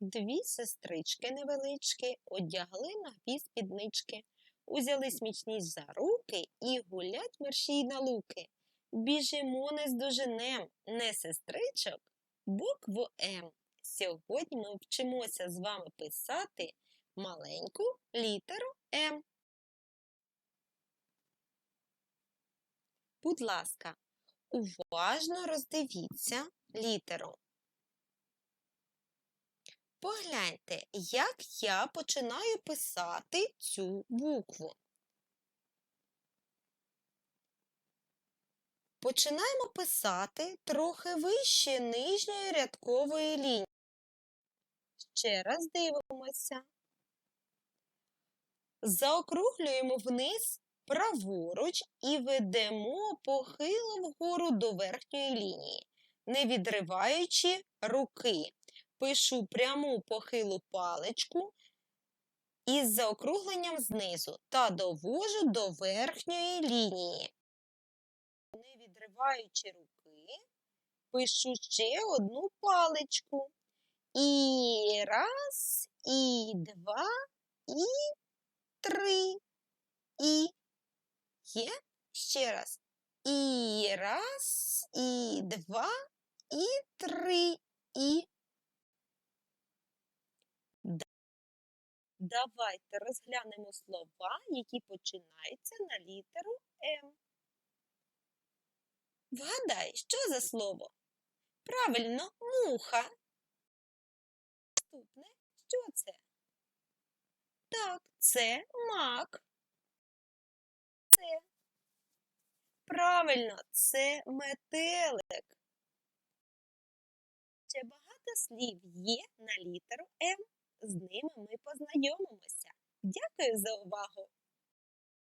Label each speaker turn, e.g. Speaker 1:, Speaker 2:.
Speaker 1: Дві сестрички невеличкі одягли на дві спіднички, узяли смічні за руки і гулять мерщій на луки. Біжимо не здоженем, не сестричок, букву М. Сьогодні ми вчимося з вами писати маленьку літеру М. Будь ласка, уважно роздивіться літеру. Погляньте, як я починаю писати цю букву. Починаємо писати трохи вище нижньої рядкової лінії. Ще раз дивимося. Заокруглюємо вниз праворуч і ведемо похило вгору до верхньої лінії, не відриваючи руки. Пишу пряму похилу паличку із заокругленням знизу та довожу до верхньої лінії. Не відриваючи руки, пишу ще одну паличку. І раз, і два, і три. І є ще раз. І раз, і два, і три, і. Давайте розглянемо слова, які починаються на літеру М. Вгадай, що за слово? Правильно, муха. Наступне, що це? Так, це мак. Це. Правильно, це метелик. Ще багато слів є на літеру М. З ними ми познайомимося. Дякую за увагу!